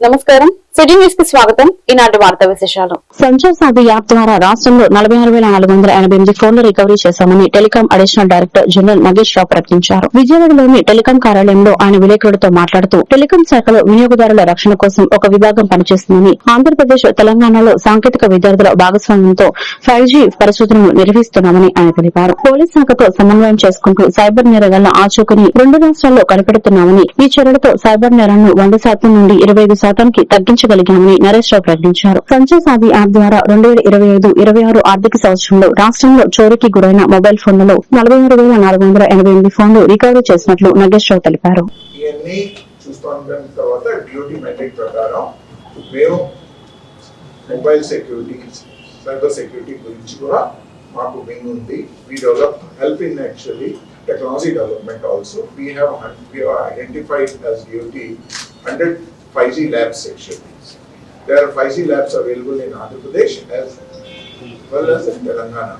నమస్కారం. సిటీ న్యూస్కి స్వాగతం. ఈనాటి వార్తా విశేషాలు. సంచార్ సాధి యాప్ ద్వారా రాష్ట్రంలో నలభై ఆరు వేల నాలుగు వందల ఎనభై ఎనిమిది ఫోన్లు రికవరీ చేశామని telecom additional director general Magesh Rao ప్రకటించారు. విజయవాడలోని టెలికాం కార్యాలయంలో ఆయన విలేకరులతో మాట్లాడుతూ టెలికాం శాఖలో వినియోగదారుల రక్షణ కోసం ఒక విభాగం పనిచేస్తుందని ఆంధ్రప్రదేశ్ తెలంగాణలో సాంకేతిక విద్యార్థుల భాగస్వామ్యంతో ఫైవ్ జీ పరిశోధనలు నిర్వహిస్తున్నామని ఆయన తెలిపారు. పోలీస్ శాఖతో సమన్వయం చేసుకుంటూ సైబర్ నేరగాళ్ళ ఆచూకుని రెండు రాష్ట్రాల్లో కనిపెడుతున్నామని ఈ చర్యలతో సైబర్ నేరాలను వంద శాతం నుండి ఇరవై ఐదు శాతానికి తగ్గించగలిగామని నరేష్ రావు ప్రకటించారు. సంచయ్ సాధి యాప్ ద్వారా రెండు వేల ఇరవై ఐదు ఇరవై ఆరు ఆర్థిక సంవత్సరంలో రాష్ట్రంలో చోరీకి గురైన మొబైల్ ఫోన్లలో నలభై ఆరు వేల నాలుగు వందల ఎనభై ఎనిమిది ఫోన్లు రికవరీ చేసినట్లు నగేష్ రావు తెలిపారు. మొబైల్ సెక్యూరిటీ సైబర్ సెక్యూరిటీ గురించి కూడా మాకు వింగ్ ఉంది. We develop help in actually technology development also we have identified as duty hundred five G labs actually There are five G labs available in Andhra Pradesh as well as in Telangana.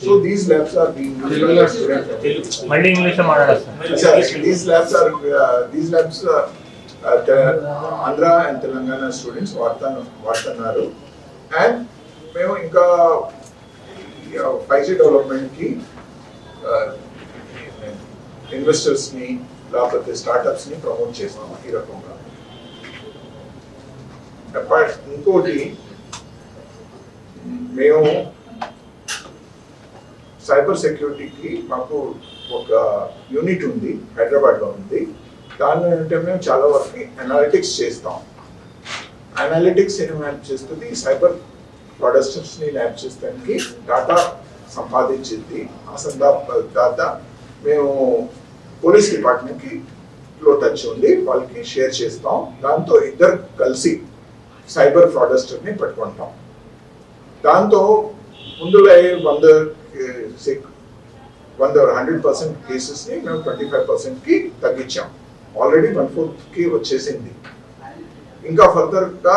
So these labs are being used by the student community. మళ్ళీ English మాట్లాడేస్తాను Sir, these labs are, uh, these labs, uh, uh, the- Andhra and Telangana students వాడుతాను వాడుతున్నారు and మేము ఇంకా five G డెవలప్మెంట్కి ఇన్వెస్టర్స్ని లేకపోతే స్టార్టప్స్ని promote చేస్తాము ఈ రకంగా అపార్ట్ ఇంకోటి మేము సైబర్ సెక్యూరిటీకి మాకు ఒక యూనిట్ ఉంది హైదరాబాద్లో ఉంది. దానిలో ఏంటంటే మేము చాలా వరకు అనాలిటిక్స్ చేస్తాం. అనాలిటిక్స్ ఏం మ్యాప్ చేస్తుంది? సైబర్ ప్రొడక్షన్స్ని ల్యాబ్ చేస్తానికి డాటా సంపాదించింది. ఆ సందర్భ డాటా మేము పోలీస్ డిపార్ట్మెంట్కి లో టచ్ ఉంది. వాళ్ళకి షేర్ చేస్తాం. దాంతో ఇద్దరు కలిసి సైబర్ ఫ్రాడస్టర్ని పట్టుకుంటాం. దాంతో ముందులో వంద వంద హండ్రెడ్ పర్సెంట్ కేసెస్ని మేము ట్వంటీ ఫైవ్ పర్సెంట్కి తగ్గించాం. ఆల్రెడీ వన్ ఫోర్త్కి వచ్చేసింది. ఇంకా ఫర్దర్గా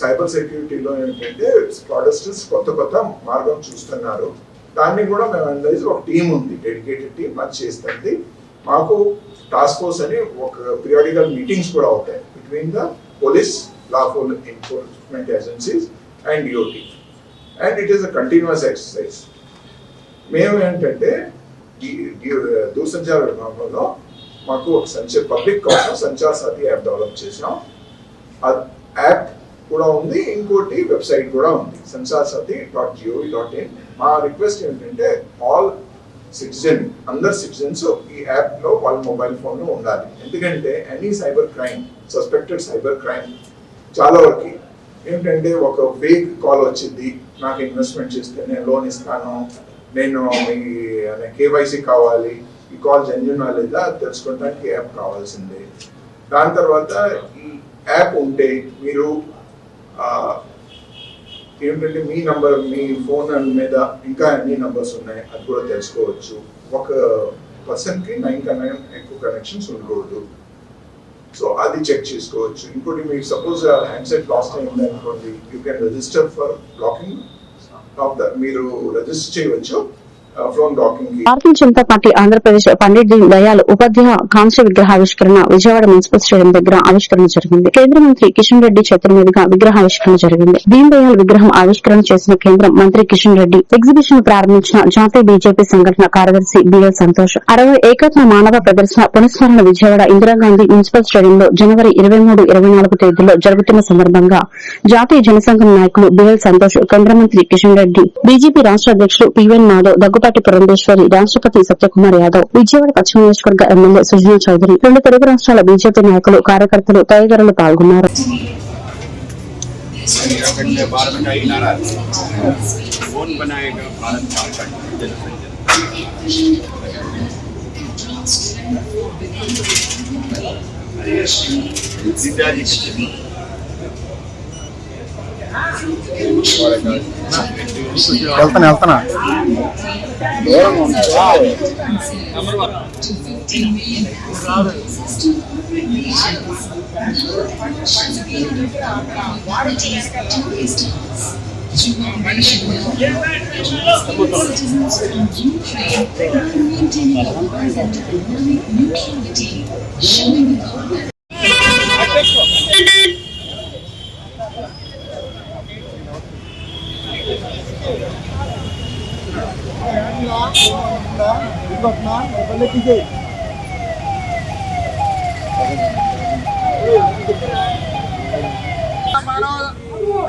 సైబర్ సెక్యూరిటీలో ఏంటంటే ఫ్రాడస్టర్స్ కొత్త కొత్త మార్గం చూస్తున్నారు. దాన్ని కూడా మేము అనలైజ్ ఒక టీం ఉంది డెడికేటెడ్ టీం అది చేస్తుంది. మాకు టాస్క్ ఫోర్స్ అని ఒక పీరియాడికల్ మీటింగ్స్ కూడా అవుతాయి. Between the police lawful enforcement agencies and DOT and it is a continuous exercise మేము ఏంటంటే దూరసంచార విభాగంలో మాకు ఒక సంచార పబ్లిక్ కోసం సంచార్ సాథి యాప్ డెవలప్ చేసాం ఆ యాప్ కూడా ఉంది ఇంకోటి వెబ్సైట్ కూడా ఉంది Sanchar Saathi dot G O V dot in. మా రిక్వెస్ట్ ఏంటంటే ఆల్ సిటిజన్ అందరు సిటిజన్స్ ఈ యాప్లో వాళ్ళ మొబైల్ ఫోన్లో ఉండాలి. ఎందుకంటే any cyber crime suspected cyber crime చాలా వరకు ఏంటంటే ఒక ఫేక్ కాల్ వచ్చింది. నాకు ఇన్వెస్ట్మెంట్ చేస్తే నేను లోన్ ఇస్తాను. నేను మీ కేవైసీ కావాలి. ఈ కాల్ జెన్యున్ లేదా తెలుసుకోవడానికి యాప్ కావాల్సిందే. దాని తర్వాత ఈ యాప్ ఉంటే మీరు ఏమిటంటే ఏంటంటే మీ నంబర్ మీ ఫోన్ మీద ఇంకా ఎన్ని నంబర్స్ ఉన్నాయి. అది కూడా తెలుసుకోవచ్చు. ఒక పర్సన్కి నైన్ కన్నా ఎక్కువ కనెక్షన్స్ ఉండకూడదు. సో అది చెక్ చేసుకోవచ్చు. ఇంకోటి మీకు సపోజ్ హ్యాండ్సెట్ లాస్ట్ అయింది అనుకోండి you can register for blocking of the మీరు రిజిస్టర్ చేయవచ్చు. భారతీయ జనతా పార్టీ ఆంధ్రప్రదేశ్ పండిట్ దీన్ దయాల్ ఉపాధ్యాయ కాంస్య విగ్రహావిష్కరణ విజయవాడ మున్సిపల్ స్టేడియం దగ్గర ఆవిష్కరణ జరిగింది. కేంద్ర మంత్రి కిషన్ రెడ్డి చేతుల మీదుగా విగ్రహావిష్కరణ జరిగింది. దీన్ దయాల్ విగ్రహం ఆవిష్కరణ చేసిన కేంద్ర మంత్రి కిషన్ రెడ్డి. ఎగ్జిబిషన్ ప్రారంభించిన జాతీయ బీజేపీ సంఘటన కార్యదర్శి బిఎల్ సంతోష్. అరవై ఏకత్వ మానవ ప్రదర్శన పునఃస్మరణ విజయవాడ ఇందిరాగాంధీ మున్సిపల్ స్టేడియంలో జనవరి ఇరవై మూడు ఇరవై నాలుగు తేదీల్లో జరుగుతున్న సందర్భంగా జాతీయ జనసంఘం నాయకులు బిఎల్ సంతోష్ కేంద్ర మంత్రి కిషన్ రెడ్డి బీజేపీ రాష్ట్ర అధ్యక్షుడు పివెన్ మాధవ్ దగ్గుపాటి పురంధేశ్వరి రాష్ట్రపతి సత్యకుమార్ యాదవ్ విజయవాడ పశ్చిమ నియోజకవర్గ ఎమ్మెల్యే సుజనా చౌదరి రెండు తెలుగు రాష్ట్రాల బీజేపీ నాయకులు కార్యకర్తలు తదితరులు పాల్గొన్నారు अखंड भारत వెళ్తాను వెళ్తానా Showing the government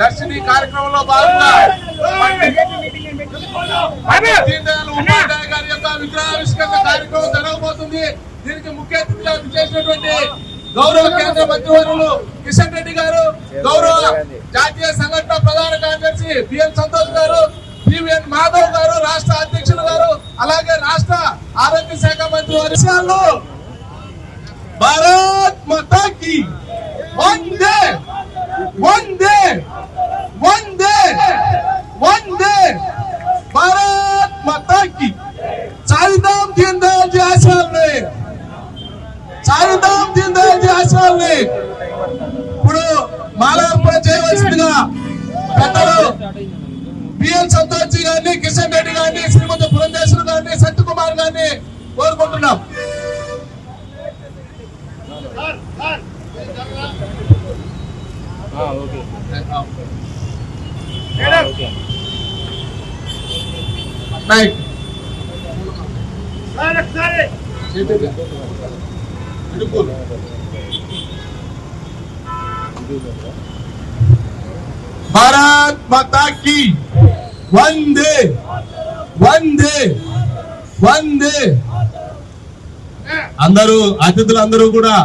దర్శిని కార్యక్రమంలో భాగంగా దీనదయాళ్ ఉపాధ్యాయ గారి యొక్క విగ్రహావిష్కరణ కార్యక్రమం జరగబోతుంది. దీనికి ముఖ్య అతిథిగా చేసినటువంటి గౌరవ కేంద్ర మంత్రివర్యులు కిషన్ రెడ్డి గారు గౌరవ జాతీయ సంఘటన ప్రధాన కార్యదర్శి బిఎన్ సంతోష్ గారు పివిఎన్ మాధవ్ గారు రాష్ట్ర అధ్యక్షులు గారు అలాగే రాష్ట్ర ఆరోగ్య శాఖ మంత్రి వర్షాలు భారత్ మతాకి వందే వందే వందే. పెద్దలు బిఎన్ సంతోష్ జీ గారిని కిషన్ రెడ్డి గారిని శ్రీమతి పురంధేశ్వర్ గారిని సత్యకుమార్ గారిని కోరుకుంటున్నాం. రైట్. భారత్ మాతా కి వందే వందే వందే అందరూ అతిథులు అందరూ కూడా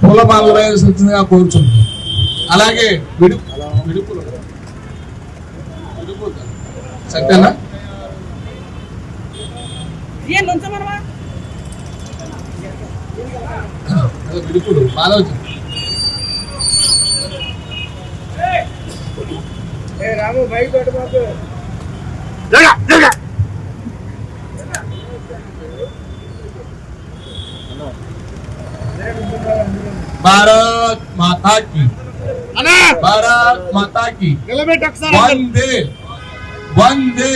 పూలమాలలు వేయాల్సిందిగా కోరుచున్నాం అలాగే విడుపు విడుపులు. విడుపు సత్యనా అదే విడుపులు మాధవ్ భారత్ మాతా కి భారత్ మాతా కి వందే వందే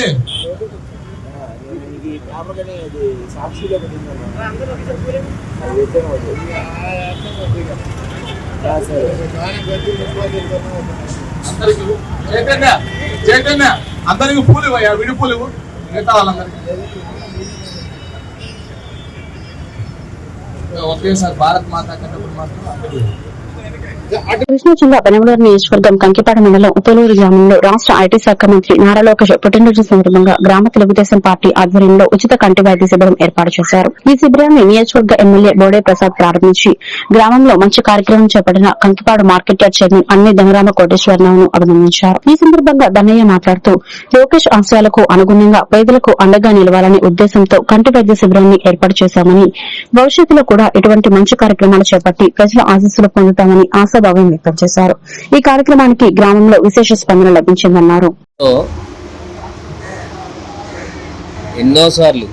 అందరికి చైతన్య చైతన్య అందరికి పూలు ఇవ్వయా విడి పూలు ఇవ్వు. మిగతా వాళ్ళందరికి ఒకేసారి భారత్ మాత కన్నప్పుడు మాత్రం అందరూ కృష్ణా జిల్లా పెనమలూరు నియోజకవర్గం కంకిపాడ మండలం ఉపలూరు గ్రామంలో రాష్ట్ర ఐటీ శాఖ మంత్రి నారా లోకేష్ పుట్టినరోజు సందర్భంగా గ్రామ తెలుగుదేశం పార్టీ ఆధ్వర్యంలో ఉచిత కంటి వైద్య శిబిరం ఏర్పాటు చేశారు. ఈ శిబిరాన్ని నియోజకవర్గ ఎమ్మెల్యే బోడే ప్రసాద్ ప్రారంభించి గ్రామంలో మంచి కార్యక్రమం చేపట్టిన కంకిపాడు మార్కెట్ యార్డ్ చైర్మన్ అన్ని ధనరామ కోటేశ్వరరావును అభినందించారు. ఈ సందర్భంగా దన్నయ్య మాట్లాడుతూ లోకేష్ ఆశయాలకు అనుగుణంగా పేదలకు అండగా నిలవాలనే ఉద్దేశంతో కంటి వైద్య శిబిరాన్ని ఏర్పాటు చేశామని భవిష్యత్తులో కూడా ఇటువంటి మంచి కార్యక్రమాలు చేపట్టి ప్రజల ఆశస్సులు పొందుతామని ఆశ ఆశాభావం వ్యక్తం చేశారు. ఈ కార్యక్రమానికి గ్రామంలో విశేష స్పందన లభించిందన్నారు. ఎన్నోసార్లు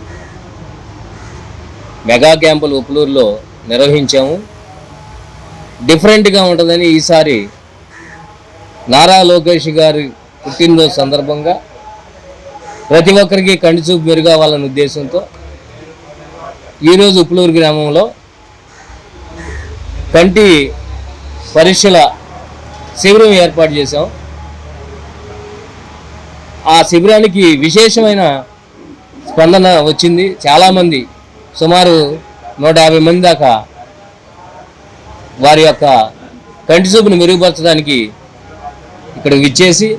మెగా క్యాంపులు ఉప్పులూరులో నిర్వహించాము. డిఫరెంట్గా ఉంటుందని ఈసారి నారా లోకేష్ గారి పుట్టినరోజు సందర్భంగా ప్రతి ఒక్కరికి కంటి చూపు మెరుగవ్వాలనే ఉద్దేశంతో ఈరోజు ఉప్పులూరు గ్రామంలో కంటి పరీక్షల శిబిరం ఏర్పాటు చేశాం. ఆ శిబిరానికి విశేషమైన స్పందన వచ్చింది. చాలామంది సుమారు నూట యాభై మంది దాకా వారి యొక్క కంటి చూపును మెరుగుపరచడానికి ఇక్కడ విచ్చేసి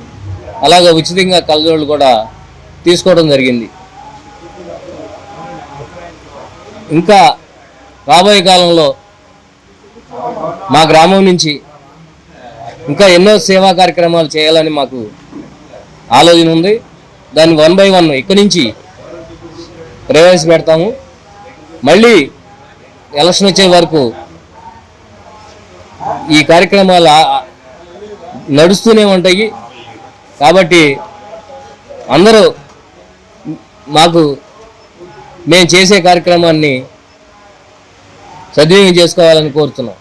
అలాగే ఉచితంగా కళ్ళజోళ్ళు కూడా తీసుకోవడం జరిగింది. ఇంకా రాబోయే కాలంలో మా గ్రామం నుంచి ఇంకా ఎన్నో సేవా కార్యక్రమాలు చేయాలని మాకు ఆలోచన ఉంది. దాన్ని వన్ బై వన్ ఇక్కడి నుంచి ప్రవేశపెడతాము మళ్ళీ ఎలక్షన్ వచ్చే వరకు ఈ కార్యక్రమాలు నడుస్తూనే ఉంటాయి. కాబట్టి అందరూ మాకు మేము చేసే కార్యక్రమాన్ని సద్వినియోగం చేసుకోవాలని కోరుతున్నాం.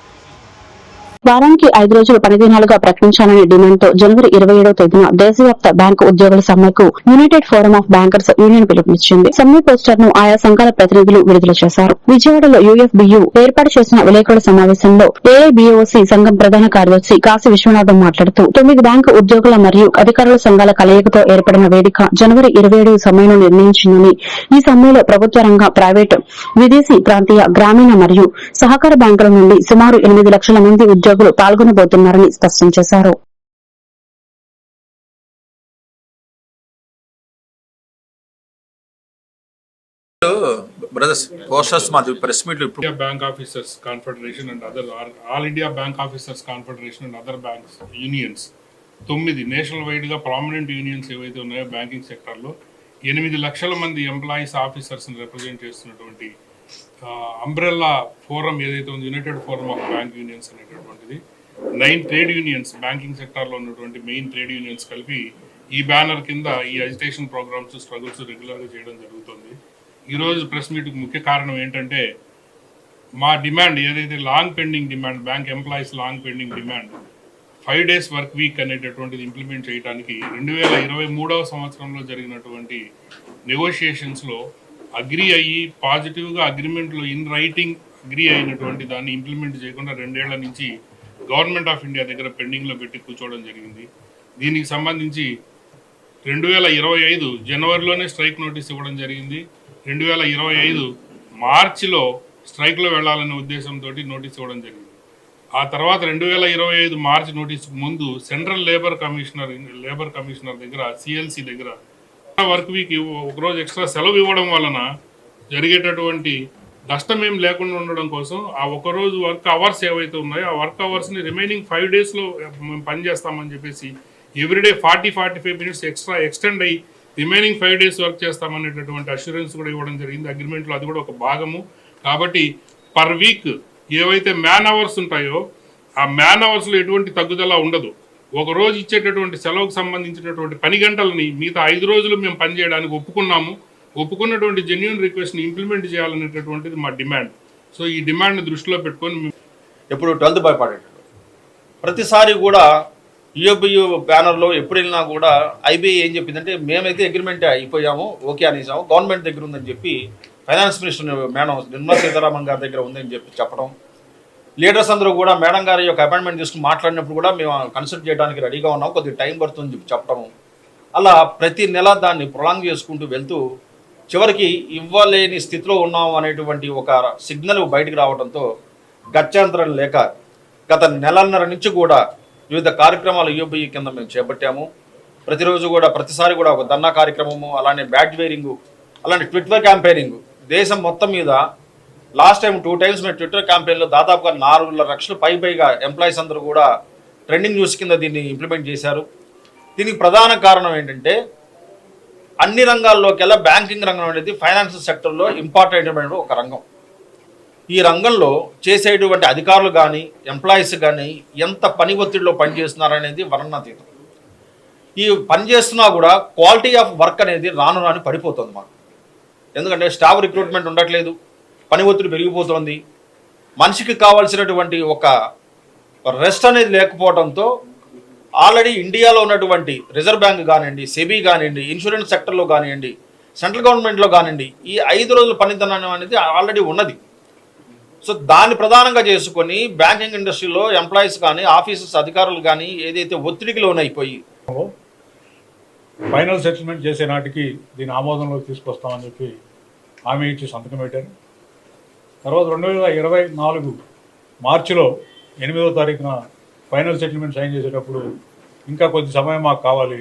వారానికి ఐదు రోజులు పనిదినాలుగా ప్రకటించాలనే డిమాండ్తో జనవరి ఇరవై ఏడవ తేదీన దేశవ్యాప్త బ్యాంకు ఉద్యోగుల సమ్మెకు United Forum of Bankers Union పిలుపునిచ్చింది. సమ్మె పోస్టర్ను ఆయా సంఘాల ప్రతినిధులు విడుదల చేశారు. విజయవాడలో యుఎఫ్బియు ఏర్పాటు చేసిన విలేకరుల సమావేశంలో ఏఐబిఓసి సంఘం ప్రధాన కార్యదర్శి కాశీ విశ్వనాథం మాట్లాడుతూ తొమ్మిది బ్యాంకు ఉద్యోగుల మరియు అధికారుల సంఘాల కలయికతో ఏర్పడిన వేదిక జనవరి ఇరవై ఏడు సమ్మెను నిర్ణయించిందని ఈ సమ్మెలో ప్రభుత్వ రంగ ప్రైవేటు విదేశీ ప్రాంతీయ గ్రామీణ మరియు సహకార బ్యాంకుల నుండి సుమారు ఎనిమిది లక్షల మంది ఉద్యోగులు పాల్గొనబోతున్నారని స్పష్టం చేశారు. బ్రదర్స్ పోస్టర్స్ మాది ప్రెస్ ఇప్పుడు. Confederation and other All India Bank Officers Confederation and other banks unions. తొమ్మిది నేషనల్ వైడ్గా ప్రామినెంట్ యూనియన్స్ ఏవైతే ఉన్నాయో బ్యాంకింగ్ సెక్టర్లో ఎనిమిది లక్షల మంది ఎంప్లాయీస్ ఆఫీసర్స్ రిప్రజెంట్ చేస్తున్నటువంటి అంబ్రెల్లా ఫోరం ఏదైతే ఉంది United Forum of Bank Unions అనేటటువంటిది నైన్ ట్రేడ్ యూనియన్స్ బ్యాంకింగ్ సెక్టార్లో ఉన్నటువంటి మెయిన్ ట్రేడ్ యూనియన్స్ కలిపి ఈ బ్యానర్ కింద ఈ అజిటేషన్ ప్రోగ్రామ్స్ స్ట్రగుల్స్ రెగ్యులర్గా చేయడం జరుగుతుంది. ఈరోజు ప్రెస్ మీట్కి ముఖ్య కారణం ఏంటంటే మా డిమాండ్ ఏదైతే long pending demand bank employees long pending demand five days work week అనేటటువంటిది ఇంప్లిమెంట్ చేయడానికి రెండు వేల ఇరవై మూడవ సంవత్సరంలో జరిగినటువంటి నెగోషియేషన్స్లో అగ్రి అయ్యి పాజిటివ్గా అగ్రిమెంట్లో ఇన్ రైటింగ్ అగ్రి అయినటువంటి దాన్ని ఇంప్లిమెంట్ చేయకుండా రెండేళ్ళ నుంచి గవర్నమెంట్ ఆఫ్ ఇండియా దగ్గర పెండింగ్లో పెట్టి కూర్చోవడం జరిగింది. దీనికి సంబంధించి రెండు వేల ఇరవై ఐదు జనవరిలోనే స్ట్రైక్ నోటీస్ ఇవ్వడం జరిగింది. రెండు వేల ఇరవై ఐదు మార్చిలో స్ట్రైక్లో వెళ్ళాలనే ఉద్దేశంతో నోటీస్ ఇవ్వడం జరిగింది. ఆ తర్వాత రెండు వేల ఇరవై ఐదు మార్చి నోటీస్ ముందు central labour commissioner labour commissioner దగ్గర సిఎల్సి దగ్గర వర్క్ వీక్ ఒకరోజు ఎక్స్ట్రా సెలవు ఇవ్వడం వలన జరిగేటటువంటి నష్టం ఏం లేకుండా ఉండడం కోసం ఆ ఒక రోజు వర్క్ అవర్స్ ఏవైతే ఉన్నాయో ఆ వర్క్ అవర్స్ని రిమైనింగ్ ఫైవ్ డేస్లో మేము పనిచేస్తామని చెప్పేసి everyday forty forty five minutes extra extend అయ్యి రిమైనింగ్ ఫైవ్ డేస్ వర్క్ చేస్తామనేటటువంటి అష్యూరెన్స్ కూడా ఇవ్వడం జరిగింది. అగ్రిమెంట్లో అది కూడా ఒక భాగము. కాబట్టి పర్ వీక్ ఏవైతే మ్యాన్ అవర్స్ ఉంటాయో ఆ మ్యాన్ అవర్స్లో ఎటువంటి తగ్గుదల ఉండదు. ఒక రోజు ఇచ్చేటటువంటి సెలవుకు సంబంధించినటువంటి పని గంటలని మిగతా ఐదు రోజులు మేము పనిచేయడానికి ఒప్పుకున్నాము. ఒప్పుకున్నటువంటి జెన్యున్ రిక్వెస్ట్ని ఇంప్లిమెంట్ చేయాలనేటటువంటిది మా డిమాండ్ సో ఈ డిమాండ్ని దృష్టిలో పెట్టుకొని ఎప్పుడు ట్వెల్త్ భయపడేటప్పుడు ప్రతిసారి కూడా యుఎఫ్యు బ్యానర్లో ఎప్పుడు వెళ్ళినా కూడా ఐబీఐ ఏం చెప్పిందంటే మేమైతే అగ్రిమెంట్ అయిపోయాము ఓకే అనేసాము గవర్నమెంట్ దగ్గర ఉందని చెప్పి finance minister madam Nirmala Sitharaman గారి దగ్గర ఉందని చెప్పి చెప్పడం. లీడర్స్ అందరూ కూడా మేడం గారి యొక్క అపాయింట్మెంట్ తీసుకుని మాట్లాడినప్పుడు కూడా మేము కన్సల్ట్ చేయడానికి రెడీగా ఉన్నాం. కొద్దిగా టైం పడుతుంది చెప్పడం అలా ప్రతి నెల దాన్ని ప్రొలాంగ్ చేసుకుంటూ వెళ్తూ చివరికి ఇవ్వలేని స్థితిలో ఉన్నాం అనేటువంటి ఒక సిగ్నల్ బయటికి రావడంతో గత్యంతరం లేక గత నెలన్నర నుంచి కూడా వివిధ కార్యక్రమాలు యూబీ కింద మేము చేపట్టాము. ప్రతిరోజు కూడా ప్రతిసారి కూడా ఒక ధన్నా కార్యక్రమము అలానే బ్యాడ్ వేరింగు అలానే ట్విట్టర్ క్యాంపెయినింగ్ దేశం మొత్తం మీద లాస్ట్ టైం టూ టైమ్స్ మేము ట్విట్టర్ క్యాంపెయిన్లో దాదాపుగా నాలుగు లక్షలు పై పైగా ఎంప్లాయీస్ అందరూ కూడా ట్రెండింగ్ న్యూస్ కింద దీన్ని ఇంప్లిమెంట్ చేశారు. దీనికి ప్రధాన కారణం ఏంటంటే అన్ని రంగాల్లోకెల్లా బ్యాంకింగ్ రంగం అనేది ఫైనాన్షియల్ సెక్టర్లో ఇంపార్టెంట్ అయిన ఒక రంగం. ఈ రంగంలో చేసేటువంటి అధికారులు కానీ ఎంప్లాయీస్ కానీ ఎంత పని ఒత్తిడిలో పనిచేస్తున్నారనేది వర్ణనాతీతం. ఈ పని చేస్తున్నా కూడా క్వాలిటీ ఆఫ్ వర్క్ అనేది రాను రాని పడిపోతుంది మాకు. ఎందుకంటే స్టాఫ్ రిక్రూట్మెంట్ ఉండట్లేదు. పని ఒత్తిడి పెరిగిపోతుంది. మనిషికి కావాల్సినటువంటి ఒక రెస్ట్ అనేది లేకపోవడంతో ఆల్రెడీ ఇండియాలో ఉన్నటువంటి రిజర్వ్ బ్యాంక్ కానివ్వండి సెబీ కానివ్వండి ఇన్సూరెన్స్ సెక్టర్లో కానివ్వండి సెంట్రల్ గవర్నమెంట్లో కానివ్వండి ఈ ఐదు రోజుల పనితనం అనేది ఆల్రెడీ ఉన్నది. సో దాన్ని ప్రధానంగా చేసుకొని బ్యాంకింగ్ ఇండస్ట్రీలో ఎంప్లాయీస్ కానీ ఆఫీసర్స్ అధికారులు కానీ ఏదైతే ఒత్తిడికి లోనైపోయి ఫైనల్ సెటిల్మెంట్ చేసే నాటికి దీని ఆమోదంలోకి తీసుకొస్తామని చెప్పి హామీ ఇచ్చి సంతకం పెట్టారు. తర్వాత రెండు వేల ఇరవై నాలుగు మార్చిలో ఎనిమిదో తారీఖున ఫైనల్ సెటిల్మెంట్ సైన్ చేసేటప్పుడు ఇంకా కొద్ది సమయం మాకు కావాలి.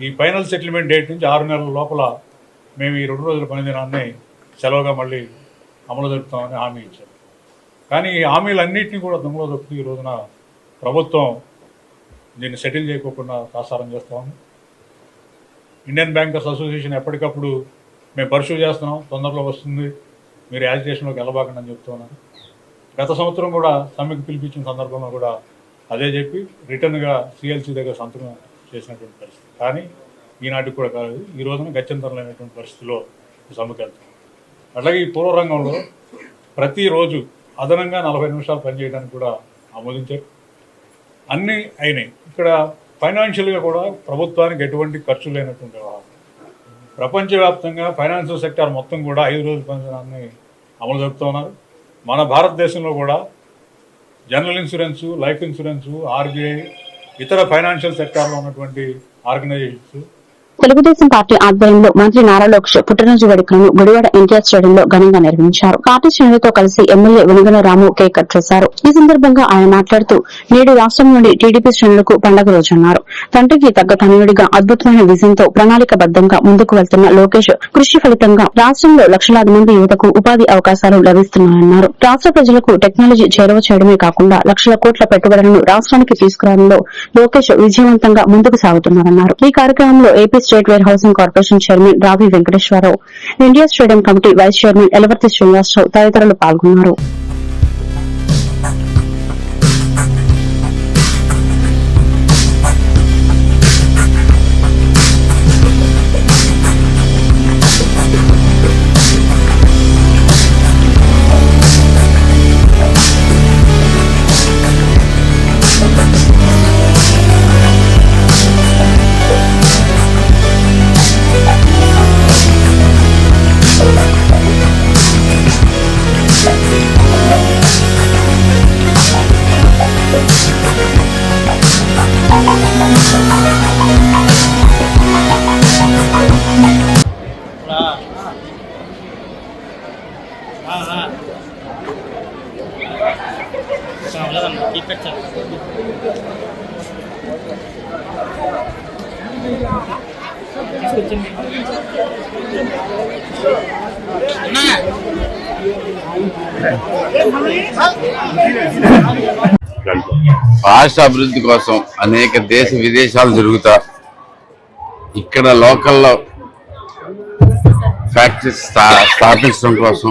ఈ ఫైనల్ సెటిల్మెంట్ డేట్ నుంచి ఆరు నెలల లోపల మేము ఈ రెండు రోజుల పని దినాన్ని సెలవుగా మళ్ళీ అమలు జరుపుతామని హామీ ఇచ్చారు. కానీ ఈ హామీలన్నింటినీ కూడా దొంగలో దొక్కుతూ ఈ రోజున ప్రభుత్వం దీన్ని సెటిల్ చేయకోకుండా సాసారం చేస్తాము ఇండియన్ బ్యాంకర్స్ అసోసియేషన్ ఎప్పటికప్పుడు మేము పరిశీలి చేస్తున్నాం. తొందరలో వస్తుంది. మీరు యాజిటేషన్లోకి వెళ్ళబాకండి అని చెప్తున్నాను గత సంవత్సరం కూడా సమ్మెకు పిలిపించిన సందర్భంలో కూడా అదే చెప్పి రిటర్న్గా సిఎల్సి దగ్గర సంతకం చేసినటువంటి పరిస్థితి. కానీ ఈనాటికి కూడా కాదు ఈ రోజున గత్యంతరమైనటువంటి పరిస్థితిలో ఈ సమ్మెకు వెళ్తాం. అట్లాగే ఈ పూర్వరంగంలో ప్రతిరోజు అదనంగా నలభై నిమిషాలు పనిచేయడానికి కూడా ఆమోదించారు. అన్నీ అయినాయి. ఇక్కడ ఫైనాన్షియల్గా కూడా ప్రభుత్వానికి ఎటువంటి ఖర్చు లేనటువంటి వ్యవహారం. ప్రపంచవ్యాప్తంగా ఫైనాన్షియల్ సెక్టార్ మొత్తం కూడా ఐదు రోజుల పనిచేయడాన్ని అమలు జరుపుతున్నారు మన భారతదేశంలో కూడా general insurance life insurance RBI ఇతర ఫైనాన్షియల్ సెక్టార్లో ఉన్నటువంటి ఆర్గనైజేషన్స్ తెలుగుదేశం పార్టీ ఆధ్వర్యంలో మంత్రి నారా లోకేష్ పుట్టినరోజు వేడుకలను గుడివాడ ఎన్టీఆర్ స్టేడియంలో ఘనంగా నిర్వహించారు. పార్టీ శ్రేణులతో కలిసి MLA Venugana Ramu cake cut చేశారు. ఈ సందర్భంగా ఆయన మాట్లాడుతూ నేడు రాష్ట్రం నుండి టీడీపీ శ్రేణులకు పండగ రోజన్నారు. తండ్రికి తగ్గ తనయుడిగా అద్భుతమైన విజయంతో ప్రణాళికబద్దంగా ముందుకు వెళ్తున్న లోకేష్ కృషి ఫలితంగా రాష్ట్రంలో లక్షలాది మంది యువతకు ఉపాధి అవకాశాలు లభిస్తున్నాయన్నారు. రాష్ట్ర ప్రజలకు టెక్నాలజీ చేరువ చేయడమే కాకుండా లక్షల కోట్ల పెట్టుబడులను రాష్ట్రానికి తీసుకురావడంలో లోకేష్ విజయవంతంగా ముందుకు సాగుతున్నారన్నారు. ఈ కార్యక్రమంలో AP state warehousing corporation chairman Ravi Venkateswara Rao India stadium committee vice chairman Elavarthi Srinivasa Rao తదితరులు పాల్గొన్నారు. రాష్ట్ర అభివృద్ధి కోసం అనేక దేశ విదేశాలు జరుగుతా ఇక్కడ లోకల్లో ఫ్యాక్టరీస్ స్థా- స్థాపించడం కోసం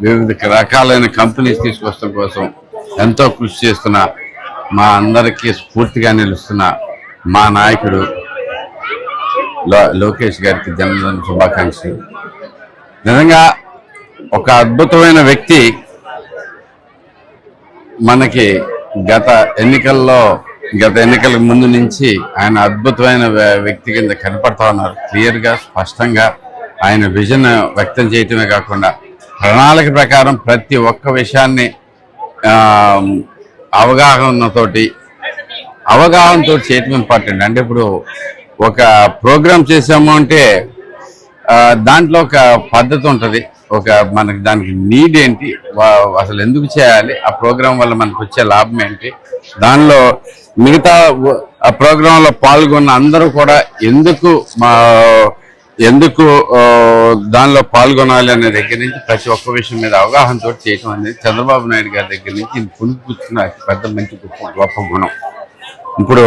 వివిధ రకాలైన కంపెనీస్ తీసుకొచ్చడం కోసం ఎంతో కృషి చేస్తున్న మా అందరికీ స్ఫూర్తిగా నిలుస్తున్న మా నాయకుడు లో- లోకేష్ గారికి జన్మదిన శుభాకాంక్షలు. నిజంగా ఒక అద్భుతమైన వ్యక్తి మనకి గత ఎన్నికల్లో గత ఎన్నికల ముందు నుంచి ఆయన అద్భుతమైన వ్య- వ్యక్తి కింద కనపడతా ఉన్నారు. క్లియర్గా స్పష్టంగా ఆయన విజన్ వ్యక్తం చేయటమే కాకుండా ప్రణాళిక ప్రకారం ప్రతి ఒక్క విషయాన్ని అవగాహనతోటి అవగాహనతో చేయటం ఇంపార్టెంట్. అంటే ఇప్పుడు ఒక ప్రోగ్రామ్ చేసాము అంటే దాంట్లో ఒక పద్ధతి ఉంటుంది. ఒక మనకి దానికి నీడ్ ఏంటి? అసలు ఎందుకు చేయాలి? ఆ ప్రోగ్రాం వల్ల మనకు వచ్చే లాభం ఏంటి? దానిలో మిగతా ఆ ప్రోగ్రాంలో పాల్గొన్న అందరూ కూడా ఎందుకు మా ఎందుకు దానిలో పాల్గొనాలి అనే దగ్గర నుంచి ప్రతి ఒక్క విషయం మీద అవగాహనతో చేయటం అనేది చంద్రబాబు నాయుడు గారి దగ్గర నుంచి ఇది పెద్ద మంచి గొప్ప గొప్ప గుణం. ఇప్పుడు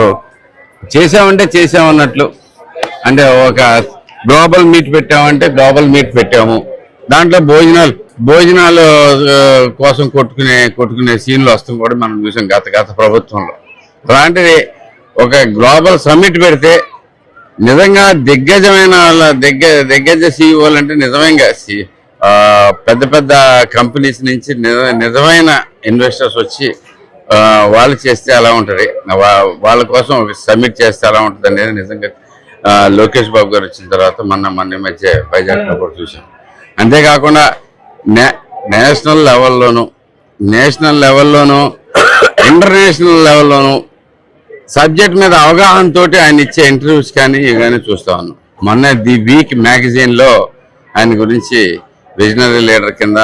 చేసామంటే చేసామన్నట్లు అంటే ఒక గ్లోబల్ మీట్ పెట్టామంటే గ్లోబల్ మీట్ పెట్టాము. దాంట్లో భోజనాలు భోజనాలు కోసం కొట్టుకునే కొట్టుకునే సీన్లు వస్తాం కూడా మనం చూసాం గత గత ప్రభుత్వంలో. అలాంటిది ఒక గ్లోబల్ సమ్మిట్ పెడితే నిజంగా దిగ్గజమైన వాళ్ళ దిగ్గ దిగ్గజ సీఈఓలు అంటే నిజంగా పెద్ద పెద్ద కంపెనీస్ నుంచి నిజమైన ఇన్వెస్టర్స్ వచ్చి వాళ్ళు చేస్తే అలా ఉంటుంది. వాళ్ళ కోసం సబ్మిట్ చేస్తే అలా ఉంటుంది అనేది నిజంగా లోకేష్ బాబు గారు వచ్చిన తర్వాత మొన్న మొన్న మధ్య వైజాగ్లో కూడా చూసాం అంతేకాకుండా నే- నేషనల్ లెవెల్లోనూ నేషనల్ లెవెల్లోనూ ఇంటర్నేషనల్ లెవెల్లోనూ సబ్జెక్ట్ మీద అవగాహనతో ఆయన ఇచ్చే ఇంటర్వ్యూస్ కానీ ఇవి కానీ చూస్తా ఉన్నాం. మొన్న ది వీక్ మ్యాగజైన్లో ఆయన గురించి విజనరీ లీడర్ కింద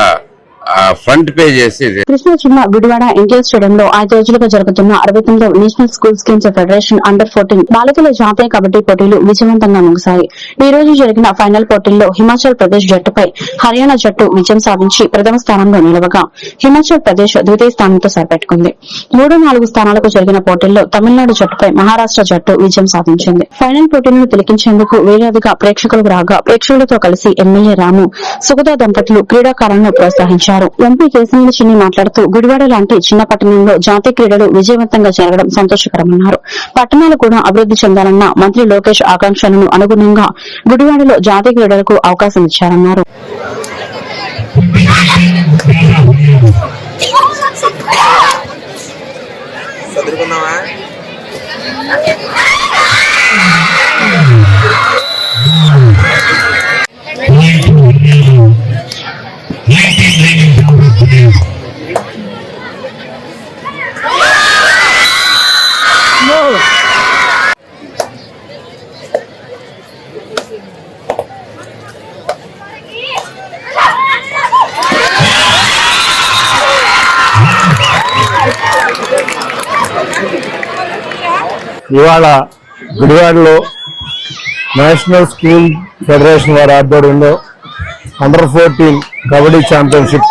ఫ్రంట్ పేజ్ చేసి కృష్ణా జిల్లా గుడివాడ ఎన్టీఆర్ స్టేడియంలో ఐదు రోజులుగా జరుగుతున్న అరవై తొమ్మిదవ national school games federation under fourteen బాలికల జాతీయ కబడ్డీ పోటీలు విజయవంతంగా ముగిశాయి. ఈ రోజు జరిగిన ఫైనల్ పోటీల్లో హిమాచల్ ప్రదేశ్ జట్టుపై హర్యానా జట్టు విజయం సాధించి ప్రథమ స్థానంలో నిలవగా హిమాచల్ ప్రదేశ్ ద్వితీయ స్థానంతో సరిపెట్టుకుంది. మూడు నాలుగు స్థానాలకు జరిగిన పోటీల్లో తమిళనాడు జట్టుపై మహారాష్ట్ర జట్టు విజయం సాధించింది. ఫైనల్ పోటీలను తిలకించేందుకు వేలాదిగా ప్రేక్షకులకు రాగా ప్రేక్షకులతో కలిసి ఎమ్మెల్యే రాము సుగదా దంపతులు క్రీడాకారులను ప్రోత్సహించారు. తెలిపారు ఎంపీ కేశినేని చిన్ని మాట్లాడుతూ గుడివాడ లాంటి చిన్న పట్టణంలో జాతీయ క్రీడలు విజయవంతంగా జరగడం సంతోషకరమన్నారు. పట్టణాలు కూడా అభివృద్ది చెందాలన్న మంత్రి లోకేష్ ఆకాంక్షలను అనుగుణంగా గుడివాడలో జాతీయ క్రీడలకు అవకాశం ఇచ్చారన్నారు. Thank you. ఇవాళ గుడివాడలో నేషనల్ స్కూల్ ఫెడరేషన్ వారి ఆధ్వర్యంలో అండర్ ఫోర్టీన్ కబడ్డీ ఛాంపియన్షిప్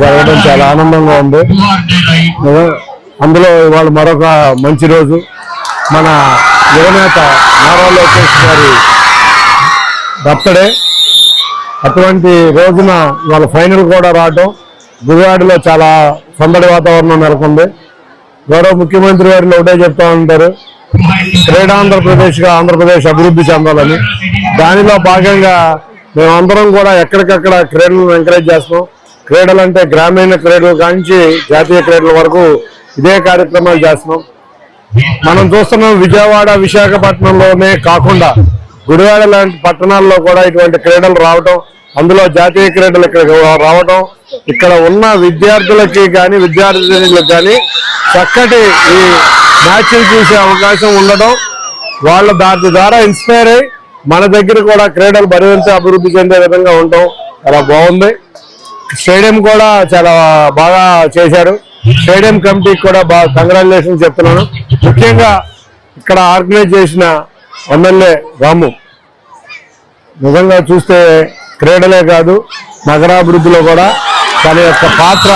జరగడం చాలా ఆనందంగా ఉంది. అందులో ఇవాళ మరొక మంచి రోజు. మన యువనేత నారా లోకేష్ గారి బర్త్డే. అటువంటి రోజున వాళ్ళ ఫైనల్ కూడా రావడం గుడివాడలో చాలా సందడి వాతావరణం నెలకొంది. గౌరవ ముఖ్యమంత్రి గారిలో ఒకటే చెప్తా ఉంటారు. క్రీడాంధ్రప్రదేశ్గా ఆంధ్రప్రదేశ్ అభివృద్ధి చెందాలని. దానిలో భాగంగా మేమందరం కూడా ఎక్కడికక్కడ క్రీడలను ఎంకరేజ్ చేస్తాం క్రీడలు అంటే గ్రామీణ క్రీడలు కాంచి జాతీయ క్రీడల వరకు ఇదే కార్యక్రమాలు చేస్తున్నాం. మనం చూస్తున్నాం విజయవాడ విశాఖపట్నంలోనే కాకుండా గుడివాడ లాంటి పట్టణాల్లో కూడా ఇటువంటి క్రీడలు రావటం అందులో జాతీయ క్రీడలు ఇక్కడ రావటం ఇక్కడ ఉన్న విద్యార్థులకి కానీ విద్యార్థినులకు కానీ చక్కటి ఈ మ్యాచ్లు చూసే అవకాశం ఉండడం వాళ్ళ దాని ద్వారా ఇన్స్పైర్ అయ్యి మన దగ్గర కూడా క్రీడలు మరింత అభివృద్ధి చెందే విధంగా ఉండటం చాలా బాగుంది. స్టేడియం కూడా చాలా బాగా చేశారు. స్టేడియం కమిటీకి కూడా బాగా కంగ్రాచులేషన్ చెప్తున్నాను. ముఖ్యంగా ఇక్కడ ఆర్గనైజ్ చేసిన ఎమ్మెల్యే రాము. నిజంగా చూస్తే క్రీడలే కాదు నగరాభివృద్ధిలో కూడా తన యొక్క పాత్ర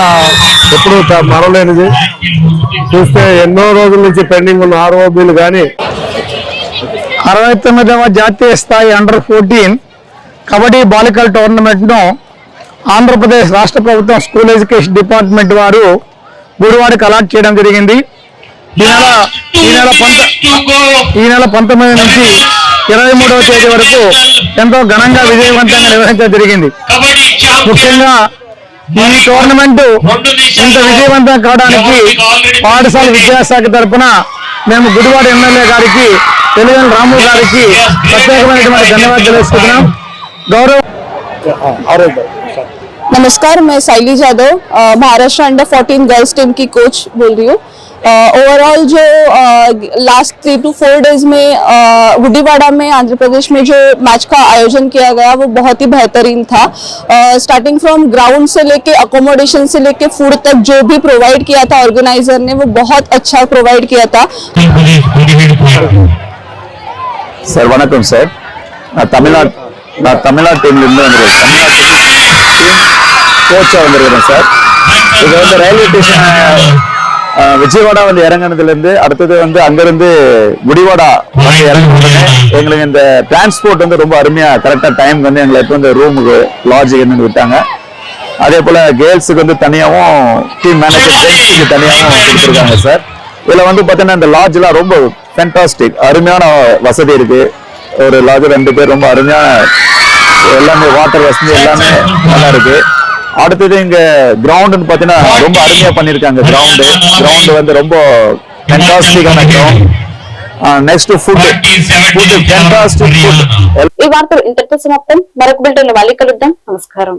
ఎప్పుడూ మరవలేనిది. చూస్తే ఎన్నో రోజుల నుంచి పెండింగ్ ఉన్న ఆర్ఓబీలు కానీ అరవై తొమ్మిదవ జాతీయ స్థాయి అండర్ ఫోర్టీన్ కబడ్డీ బాలికల టోర్నమెంట్ను ఆంధ్రప్రదేశ్ రాష్ట్ర ప్రభుత్వం స్కూల్ ఎడ్యుకేషన్ డిపార్ట్మెంట్ వారు గురువారికి అలాట్ చేయడం జరిగింది. ఈ నెల ఈ నెల పంత ఈ నెల పంతొమ్మిది నుంచి ఇరవై మూడవ తేదీ వరకు ఎంతో ఘనంగా విజయవంతంగా నిర్వహించడం జరిగింది. ముఖ్యంగా ఈ టోర్నమెంట్ ఇంత విజయవంతం కావడానికి పాఠశాల విద్యాశాఖ తరపున మేము గుడివాడ ఎమ్మెల్యే గారికి తెలుగు రాము గారికి ప్రత్యేకమైనటువంటి ధన్యవాదాలు తెలుసుకుంటున్నాం. గౌరవ नमस्कार, मैं Saili Jadhav Maharashtra under 14 girls team की कोच बोल रही हूँ। ओवरऑल जो last three two four days में गुडीवाड़ा में आंध्र प्रदेश में जो मैच का आयोजन किया गया, वो बहुत ही बेहतरीन था। स्टार्टिंग फ्रॉम ग्राउंड से लेके अकोमोडेशन से लेके फ़ूड तक जो भी प्रोवाइड किया था ऑर्गेनाइजर ने, वो बहुत अच्छा प्रोवाइड किया था। सर वनकम सर तमिलनाडु तमिलनाडु टीम ತಮಿಳ್ನಾಡು अंदर तमिलनाडु टीम கோச்சாக வந்திருக்கிறேன் சார் இது வந்து ரயில்வே ஸ்டேஷன் விஜயவாடா வந்து இறங்குனதுலேருந்து அடுத்தது வந்து அங்கேருந்து குடிவாடா வந்து இறங்குனதுமே எங்களுக்கு இந்த டிரான்ஸ்போர்ட் வந்து ரொம்ப அருமையாக கரெக்டாக டைம் வந்து எங்களை இப்போ வந்து ரூமுக்கு லாட்ஜுக்கு என்னன்னு விட்டாங்க. அதே போல் கேர்ள்ஸுக்கு வந்து தனியாகவும் டீம் மேனேஜர் ஜென்ஸுக்கு தனியாகவும் கொடுத்துருக்காங்க சார் இதில் வந்து பார்த்தீங்கன்னா இந்த லாட்ஜ்லாம் ரொம்ப ஃபென்டாஸ்டிக் அருமையான வசதி இருக்கு. ஒரு லாட்ஜ் ரெண்டு பேர் ரொம்ப அருமையான எல்லாமே வாட்டர் வசதி எல்லாமே நல்லா இருக்கு. அடுத்தது இங்க கிரவுண்டுன்னு பார்த்தீங்கன்னா ரொம்ப அருமையா பண்ணியிருக்காங்க கிரவுண்டு கிரவுண்டு வந்து ரொம்ப ஃபென்டாஸ்டிக்கான ground next food food fantastic food ఈ వార్తలు ఇంతటితో సమాప్తం మరొక బిల్టన్ మళ్ళీ కలుద్దాం నమస్కారం